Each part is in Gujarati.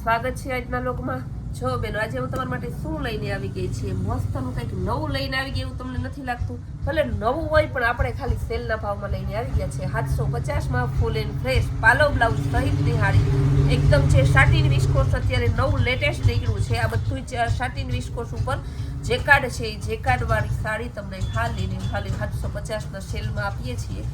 સ્વાગત છે આજના લોકમાં. જો બેનો, આજે હું તમારા માટે શું લઈને આવી ગઈ છે? મસ્તનું કંઈક નવું લઈને આવી ગઈ એવું તમને નથી લાગતું? ભલે નવું હોય, પણ આપણે ખાલી સેલના ભાવમાં લઈને આવી ગયા છે. સાતસો પચાસમાં ફૂલ એન્ડ ફ્રેશ પાલો બ્લાઉઝ સહિતની હાડી. એકદમ છે સાટીન વિસ્કોસ અત્યારે નવું લેટેસ્ટ નીકળ્યું છે. આ બધું જ સાટીન વિસ્કોસ ઉપર જેકાર્ડ છે, એ જેકાર્ડવાળી સાડી તમને ખાલી ખાલી સાતસો પચાસના સેલમાં આપીએ છીએ.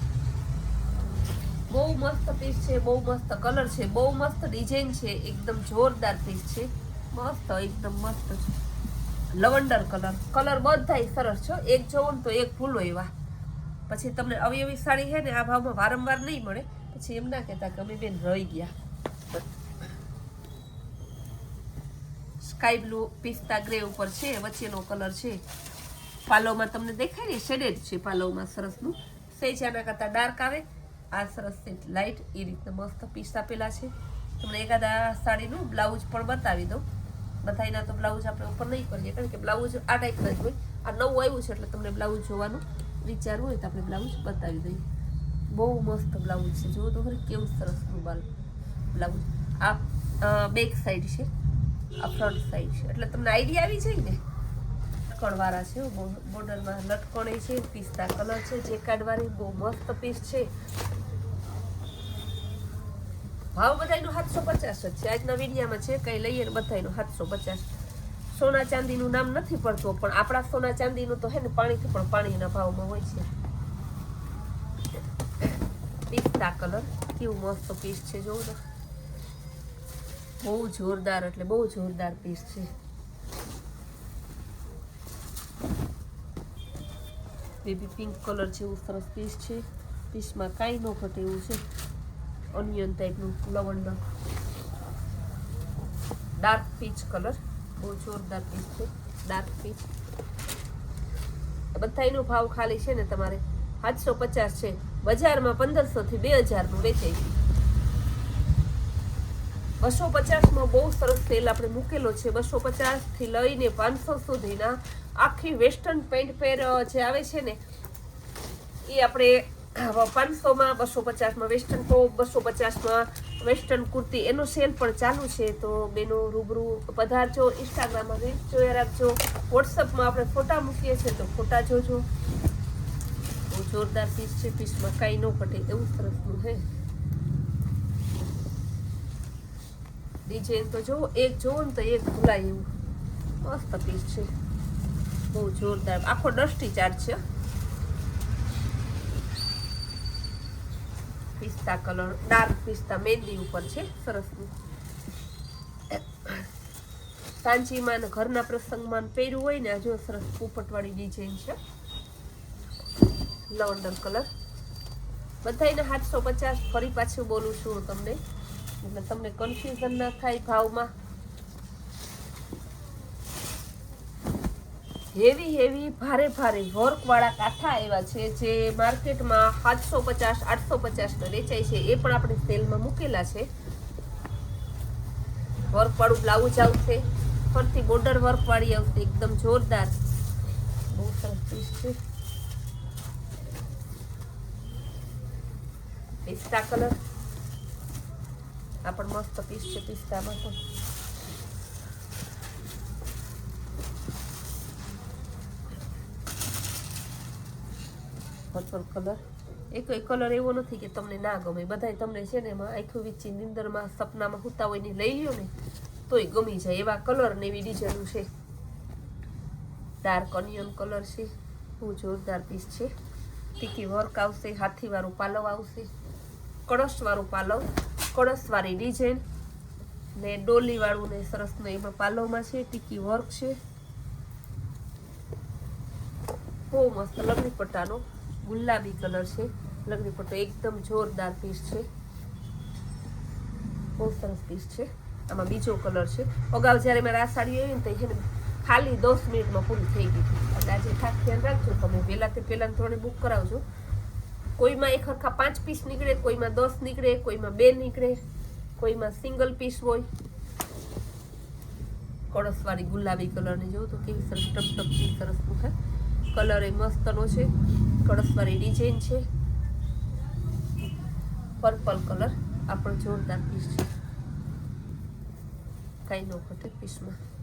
બહુ મસ્ત પીસ છે, બહુ મસ્ત કલર છે, બહુ મસ્ત ડિઝાઇન છે, એકદમ જોરદાર પીસ છે. મસ્ત, એકદમ મસ્ત છે. લવંડર કલર કલર બધાય સરસ છે એક જોવો તો એક ભૂલો એવા. પછી તમને આવી એવી સાડી છે ને, આ ભાવમાં વારંવાર નહીં મળે. પછી એમ ના કહેતા કે અમે બેન રહી ગયા. સ્કાય બ્લુ પિસ્તા ગ્રે ઉપર છે, વચ્ચેનો કલર છે. પાલોમાં તમને દેખાય ને શેડેડ છે પાલોમાં સરસનું. સેજ આના કરતાં ડાર્ક આવે. આ સરસ છે. લાઇટ એ રીતના મસ્ત પીસ આપેલા છે. તમને એકાદ સાડીનું બ્લાઉઝ પણ બતાવી દઉં. બધાયના તો બ્લાઉઝ આપણે ઉપર નહીં કરીએ, કારણ કે બ્લાઉઝ આ ટાઈપના જ હોય. આ નવું આવ્યું છે એટલે તમને બ્લાઉઝ જોવાનું વિચારવું હોય તો આપણે બ્લાઉઝ બતાવી દઈએ. બહુ મસ્ત બ્લાઉઝ છે. જુઓ તો ખરી કેવું સરસ મોબાઈલ બ્લાઉઝ આ બેક સાઈડ છે. આ ફ્રન્ટ સાઈડ છે. એટલે તમને આઈડિયા આવી જાય ને? લટકણવાળા છે બોર્ડરમાં લટકણે છે, પિસ્તા કલર છે, જે કાઢવાની બહુ મસ્ત પીસ છે. ભાવ બધાયનો સાતસો પચાસ જ છે. આજના વિડીયામાં છે કંઈ લઈએ ને બધાયનો સાતસો પચાસ. સોના ચાંદીનું નામ નથી પડતું, પણ આપણા સોના ચાંદીનું તો હે ને પાણીથી પણ પાણીના ભાવમાં હોય છે. પિસ્તા કલર, કેવું મસ્ત પીસ છે જોઉં ને. બહુ જોરદાર એટલે બહુ જોરદાર પીસ છે. બેબી પિંક કલર જેવું સરસ પીસ છે. પીસમાં કાંઈ ન ઘટે એવું છે. ઓનિયન ટાઈપનું લવંડર. ડાર્ક પીચ કલર બહુ જોરદાર પીસ છે. ડાર્ક પીચ બધાનો ભાવ ખાલી છે ને તમારે સાતસો પચાસ છે. બજારમાં પંદરસો થી બે હજારનું વેચાય છે. બસો પચાસમાં બહુ સરસ સેલ આપણે મૂકેલો છે. બસો પચાસથી લઈને પાંચસો સુધીના આખી વેસ્ટર્ન પેન્ટ પેર જે આવે છે ને, એ આપણે પાંચસોમાં, બસો પચાસમાં વેસ્ટર્ન ટોપ, બસો પચાસમાં વેસ્ટર્ન કુર્તી, એનો સેલ પણ ચાલુ છે. તો બેનો રૂબરૂ પધારજો, ઇન્સ્ટાગ્રામમાં રીલ્સ જોયા રાખજો. વોટ્સઅપમાં આપણે ફોટા મૂકીએ છીએ તો ફોટા જોજો. બહુ જોરદાર પીસ છે, પીસમાં કાંઈ ન ઘટે, એવું સરસનું હે. ડિઝાઇન તો જોવો, એક જોવો ને તો એક ભૂલાય એવું. મસ્ત પીસ છે. બહુ જોરદાર. આખો ડસ્ટી ચાર્જ છે. પિસ્તા કલર ડાર્ક પિસ્તા મહેંદી ઉપર છે. સરસનું સાંચીમાં ને ઘરના પ્રસંગમાં પહેર્યું હોય ને, આ જો સરસ પોપટવાળી ડિઝાઇન છે. લવંડર કલર બધાયને સાતસો પચાસ ફરી પાછું બોલું છું હું તમને. એટલે તમને કન્ફ્યુઝન ના થાય ભાવમાં. હેવી હેવી ભારે ભારે. વર્ક વાળા કાંઠા એવા છે જે માર્કેટમાં સાતસો પચાસ, આઠસો પચાસના વેચાય છે. એ પણ આપણે સેલમાં મૂકેલા છે. વર્ક વાળું બ્લાઉઝ આવશે. ફરતી બોર્ડર વર્ક વાળી આવશે. એકદમ જોરદાર. બહુ સરસ પીસ છે. પિસ્તા કલર આ પણ મસ્ત પીસ છે, પિસ્તામાં પણ કલર. એક કલર એવો નથી કે તમને ના ગમે. બધાય તમને છે ને એમાં આખું વીચી નિંદરમાં સપનામાં હુતા હોય ને લઈ લ્યો ને, તોય ગમી જાય. એવા કલર ને એવી ડિઝાઇન છે. ડાર્ક ઓનિયન કલર છે. બહુ જોરદાર પીસ છે. ટીકી વર્ક આવશે, હાથીવાળું પાલવ આવશે. કળશવાળું પાલવ. કળશવાળી ડિઝાઇન ને ડોલીવાળું ને સરસનું એમાં પાલવમાં છે, ટીકી વર્ક છે. બહુ મસ્ત લગડી પટ્ટાનો ગુલાબી કલર છે. લગડી પટ્ટો એકદમ જોરદાર પીસ છે. બહુ સરસ પીસ છે. આમાં બીજો કલર છે. અગાઉ જ્યારે મારે આ સાડી આવી ને તો એને ખાલી દસ મિનિટમાં પૂરી થઈ ગઈ હતી. આજે ખાસ ધ્યાન રાખજો. તમે પહેલાં તે પહેલાં થોડી બુક કરાવજો. કોઈમાં એક સરખા પાંચ પીસ નીકળે, કોઈમાં દસ નીકળે, કોઈમાં બે નીકળે, કોઈમાં સિંગલ પીસ હોય. કળસવાળી ગુલાબી કલરની જોઉં તો કેવી સરસ, ટપ ટપથી સરસ મૂકે કલર એ મસ્તનો છે. કળસવાળી ડિઝાઇન છે. પર્પલ કલર આપણો જોરદાર પીસ છે. કાંઈ ન ઘટે પીસમાં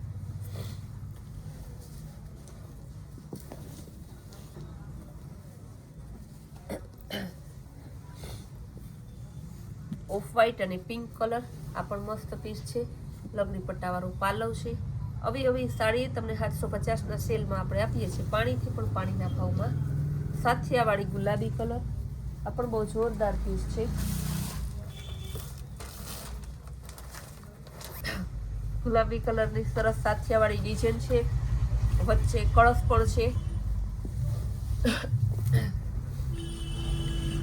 ઓફ વ્હાઈટ અને પિંક કલર. આ પણ મસ્ત પીસ છે. લગ્ન પટ્ટાવાળું પાલવ છે. આવી આવી સાડી તમને સાતસો પચાસના સેલમાં આપણે આપીએ છીએ. પાણીથી પણ પાણીના ભાવમાં. સાથિયાવાળી ગુલાબી કલર. આ પણ બહુ જોરદાર પીસ છે. ગુલાબી કલરની સરસ સાથિયાવાળી ડિઝાઇન છે. વચ્ચે કળશ પણ છે.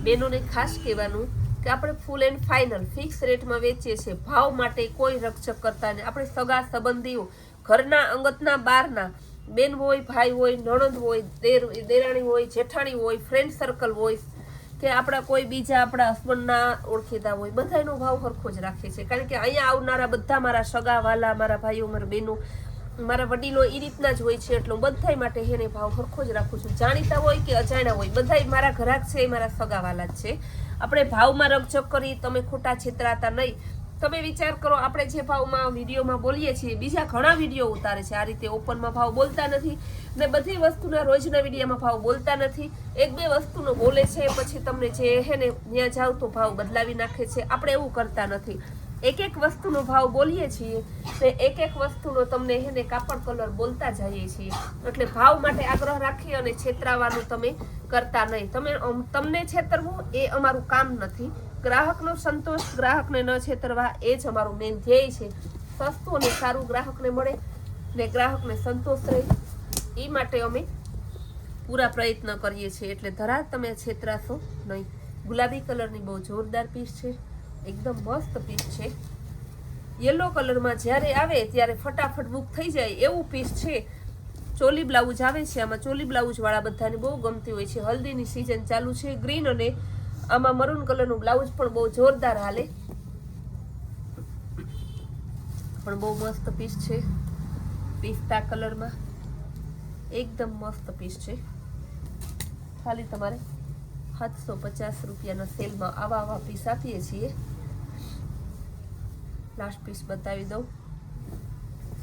બેનોને ખાસ કહેવાનું કે આપણે ફૂલ એન્ડ ફાઇનલ ફિક્સ રેટમાં વેચીએ છીએ. ભાવ માટે કોઈ રક્ષક કરતા નહીં. આપણે સગા સંબંધીઓ, ઘરના અંગતના બહારના બેન હોય, ભાઈ હોય, નણંદ હોય, દેર, દેરાણી હોય, જેઠાણી હોય ફ્રેન્ડ સર્કલ હોય, કે આપણા કોઈ બીજા આપણા હસબન્ડના ઓળખીતા હોય, બધાનો ભાવ સરખો જ રાખીએ છીએ. કારણ કે અહીંયા આવનારા બધા મારા સગા, વાલા, મારા ભાઈઓ, મારા બહેનો, મારા વડીલો એ રીતના જ હોય છે. એટલો બધા માટે એને ભાવ સરખો જ રાખું છું. જાણીતા હોય કે અજાણ્યા હોય, બધાય મારા ઘરાક છે એ મારા સગાવાલા જ છે. આપણે ભાવમાં રકઝક કરી, તમે ખોટા છેતરાતા નહીં. તમે વિચાર કરો, આપણે જે ભાવમાં વિડીયોમાં બોલીએ છીએ, બીજા ઘણા વીડિયો ઉતારે છે. આ રીતે ઓપનમાં ભાવ બોલતા નથી ને બધી વસ્તુના રોજના વિડીયોમાં ભાવ બોલતા નથી. એક બે વસ્તુનો બોલે છે, પછી તમને જે હે ને ત્યાં જાવ તો ભાવ બદલાવી નાખે છે. આપણે એવું કરતા નથી. એક એક વસ્તુનો ભાવ બોલીએ છીએ, તે એક એક વસ્તુનો તમને એને કાપડ કલર બોલતા જઈએ છીએ. એટલે ભાવ માટે આગ્રહ રાખી અને છેતરાવાનું તમે કરતા નહીં. તમે તમને છેતરવું એ અમારું કામ નથી. ગ્રાહકનો સંતોષ, ગ્રાહકને ન છેતરવા એ જ અમારું મેન ધ્યેય છે. સસ્તું અને સારું ગ્રાહકને મળે ને ગ્રાહકને સંતોષ રહે એ માટે અમે પૂરા પ્રયત્ન કરીએ છીએ. એટલે ધરા, તમે છેતરાશો નહીં. ગુલાબી કલરની બહુ જોરદાર પીસ છે. એકદમ મસ્ત પીસ છે. યલો કલરમાં જ્યારે આવે ત્યારે ફટાફટ બુક થઈ જાય એવું પીસ છે. ચોલી બ્લાઉઝ આવે છે, આમાં ચોલી બ્લાઉઝવાળા બધાને બહુ ગમતી હોય છે. હલ્દીની સિઝન ચાલુ છે ગ્રીન અને આમાં મરૂન કલરનું બ્લાઉઝ પણ બહુ જોરદાર હાલે. પણ બહુ મસ્ત પીસ છે. પિસ્તા કલરમાં એકદમ મસ્ત પીસ છે. ખાલી તમારે સાતસો પચાસ રૂપિયાના સેલમાં આવા આવા પીસ આપીએ છીએ. લાસ્ટ પીસ બતાવી દઉં.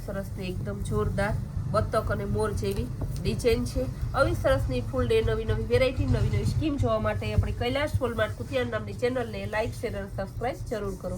સરસની એકદમ જોરદાર બતક અને મોર જેવી ડિઝાઇન છે. આવી સરસની ફૂલ ડે નવી નવી વેરાયટી નવી નવી સ્કીમ જોવા માટે આપણી કૈલાશ ફૂલમાર્ટ કુતિયાન નામની ચેનલને લાઇક શેર અને સબસ્ક્રાઈબ જરૂર કરો.